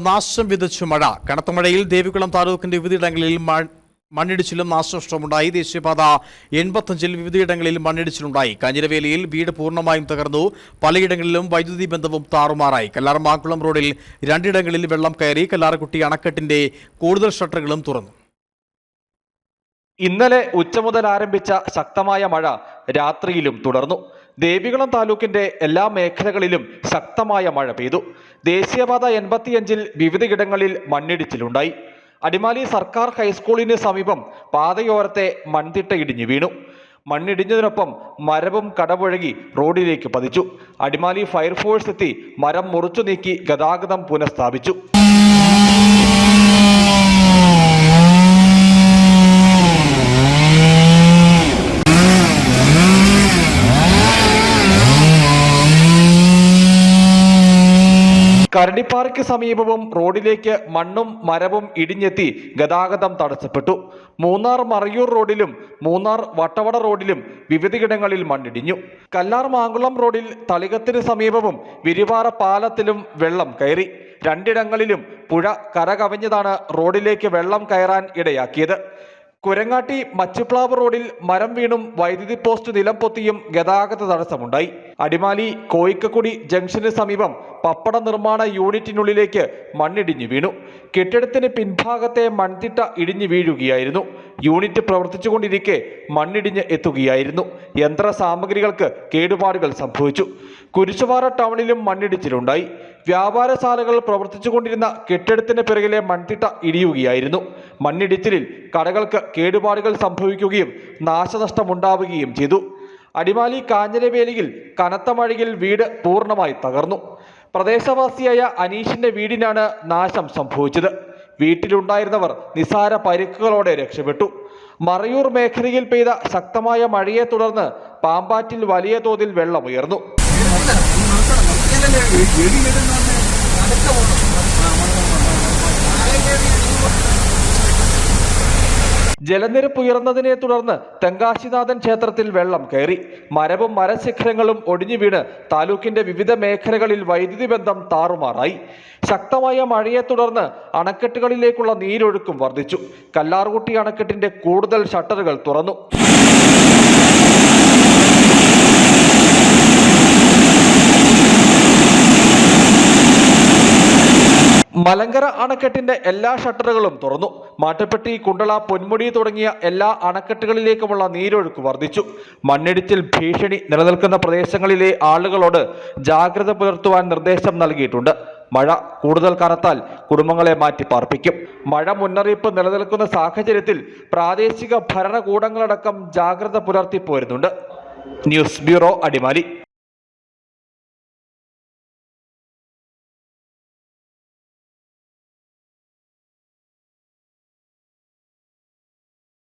നാശം വിതച്ചു മഴ. കനത്ത മഴയിൽ ദേവികുളം താലൂക്കിന്റെ വിവിധയിടങ്ങളിൽ മണ്ണിടിച്ചിലും നാശനഷ്ടമുണ്ടായി. ദേശീയപാത എൺപത്തഞ്ചിൽ വിവിധയിടങ്ങളിൽ മണ്ണിടിച്ചിലുണ്ടായി. കാഞ്ഞിരവേലിയിൽ വീട് പൂർണമായും തകർന്നു. പലയിടങ്ങളിലും വൈദ്യുതി ബന്ധവും താറുമാറായി. കല്ലാർമാക്കുളം റോഡിൽ രണ്ടിടങ്ങളിൽ വെള്ളം കയറി കല്ലാർകുട്ടി അണക്കെട്ടിന്റെ കൂടുതൽ ഷട്ടറുകളും തുറന്നു. ഇന്നലെ ഉച്ച മുതൽ ആരംഭിച്ച ശക്തമായ മഴ രാത്രിയിലും തുടർന്നു. ദേവികുളം താലൂക്കിന്റെ എല്ലാ മേഖലകളിലും ശക്തമായ മഴ പെയ്തു. ദേശീയപാത എൺപത്തിയഞ്ചിൽ വിവിധയിടങ്ങളിൽ മണ്ണിടിച്ചിലുണ്ടായി. അടിമാലി സർക്കാർ ഹൈസ്കൂളിന് സമീപം പാതയോരത്തെ മൺതിട്ട ഇടിഞ്ഞു വീണു. മണ്ണിടിഞ്ഞതിനൊപ്പം മരവും കടപുഴകി റോഡിലേക്ക് പതിച്ചു. അടിമാലി ഫയർഫോഴ്സ് എത്തി മരം മുറിച്ചു നീക്കി ഗതാഗതം പുനഃസ്ഥാപിച്ചു. കരടിപ്പാറയ്ക്ക് സമീപവും റോഡിലേക്ക് മണ്ണും മരവും ഇടിഞ്ഞെത്തി ഗതാഗതം തടസ്സപ്പെട്ടു. മൂന്നാർ മറയൂർ റോഡിലും മൂന്നാർ വട്ടവട റോഡിലും വിവിധയിടങ്ങളിൽ മണ്ണിടിഞ്ഞു. കല്ലാർ മാങ്കുളം റോഡിൽ തളികത്തിന് സമീപവും വിരിവാറ പാലത്തിലും വെള്ളം കയറി. രണ്ടിടങ്ങളിലും പുഴ കരകവിഞ്ഞതാണ് റോഡിലേക്ക് വെള്ളം കയറാൻ ഇടയാക്കിയത്. കുരങ്ങാട്ടി മച്ചുപ്ലാവ് റോഡിൽ മരം വീണും വൈദ്യുതി പോസ്റ്റ് നിലം പൊത്തിയും ഗതാഗത തടസ്സമുണ്ടായി. അടിമാലി കോയിക്കക്കുടി ജംഗ്ഷന് സമീപം പപ്പട നിർമ്മാണ യൂണിറ്റിനുള്ളിലേക്ക് മണ്ണിടിഞ്ഞു വീണു. കെട്ടിടത്തിന് പിൻഭാഗത്തെ മൺതിട്ട ഇടിഞ്ഞു വീഴുകയായിരുന്നു. യൂണിറ്റ് പ്രവർത്തിച്ചുകൊണ്ടിരിക്കെ മണ്ണിടിഞ്ഞ് എത്തുകയായിരുന്നു. യന്ത്ര സാമഗ്രികൾക്ക് കേടുപാടുകൾ സംഭവിച്ചു. കുരിശുപാറ ടൗണിലും മണ്ണിടിച്ചിലുണ്ടായി. വ്യാപാരശാലകൾ പ്രവർത്തിച്ചുകൊണ്ടിരുന്ന കെട്ടിടത്തിന് പിറകിലെ മൺതിട്ട ഇടിയുകയായിരുന്നു. മണ്ണിടിച്ചിലിൽ കടകൾക്ക് കേടുപാടുകൾ സംഭവിക്കുകയും നാശനഷ്ടമുണ്ടാവുകയും ചെയ്തു. അടിമാലി കാഞ്ഞിരവേലിയിൽ കനത്ത മഴയിൽ വീട് പൂർണമായി തകർന്നു. പ്രദേശവാസിയായ അനീഷിന്റെ വീടിനാണ് നാശം സംഭവിച്ചത്. വീട്ടിലുണ്ടായിരുന്നവർ നിസാര പരിക്കുകളോടെ രക്ഷപ്പെട്ടു. മറയൂർ മേഖലയിൽ പെയ്ത ശക്തമായ മഴയെ തുടർന്ന് പാമ്പാറ്റിൽ വലിയ തോതിൽ വെള്ളമുയർന്നു ജലനിരപ്പ് ഉയർന്നതിനെ തുടർന്ന് തെങ്കാശിനാഥൻ ക്ഷേത്രത്തിൽ വെള്ളം കയറി. മരവും മരശിഖരങ്ങളും ഒടിഞ്ഞു വീണ് താലൂക്കിന്റെ വിവിധ മേഖലകളിൽ വൈദ്യുതി ബന്ധം താറുമാറായി. ശക്തമായ മഴയെ തുടർന്ന് അണക്കെട്ടുകളിലേക്കുള്ള നീരൊഴുക്കും വർദ്ധിച്ചു. കല്ലാർകുട്ടി അണക്കെട്ടിന്റെ കൂടുതൽ ഷട്ടറുകൾ തുറന്നു. മലങ്കര അണക്കെട്ടിന്റെ എല്ലാ ഷട്ടറുകളും തുറന്നു. മാട്ടുപ്പെട്ടി കുണ്ടള പൊന്മുടി തുടങ്ങിയ എല്ലാ അണക്കെട്ടുകളിലേക്കുമുള്ള നീരൊഴുക്ക് വർദ്ധിച്ചു. മണ്ണിടിച്ചിൽ ഭീഷണി നിലനിൽക്കുന്ന പ്രദേശങ്ങളിലെ ആളുകളോട് ജാഗ്രത പുലർത്തുവാൻ നിർദ്ദേശം നൽകിയിട്ടുണ്ട്. മഴ കൂടുതൽ കനത്താൽ കുടുംബങ്ങളെ മാറ്റി പാർപ്പിക്കും. മഴ മുന്നറിയിപ്പ് നിലനിൽക്കുന്ന സാഹചര്യത്തിൽ പ്രാദേശിക ഭരണകൂടങ്ങളടക്കം ജാഗ്രത പുലർത്തി പോരുന്നുണ്ട്. News bureau Adimali.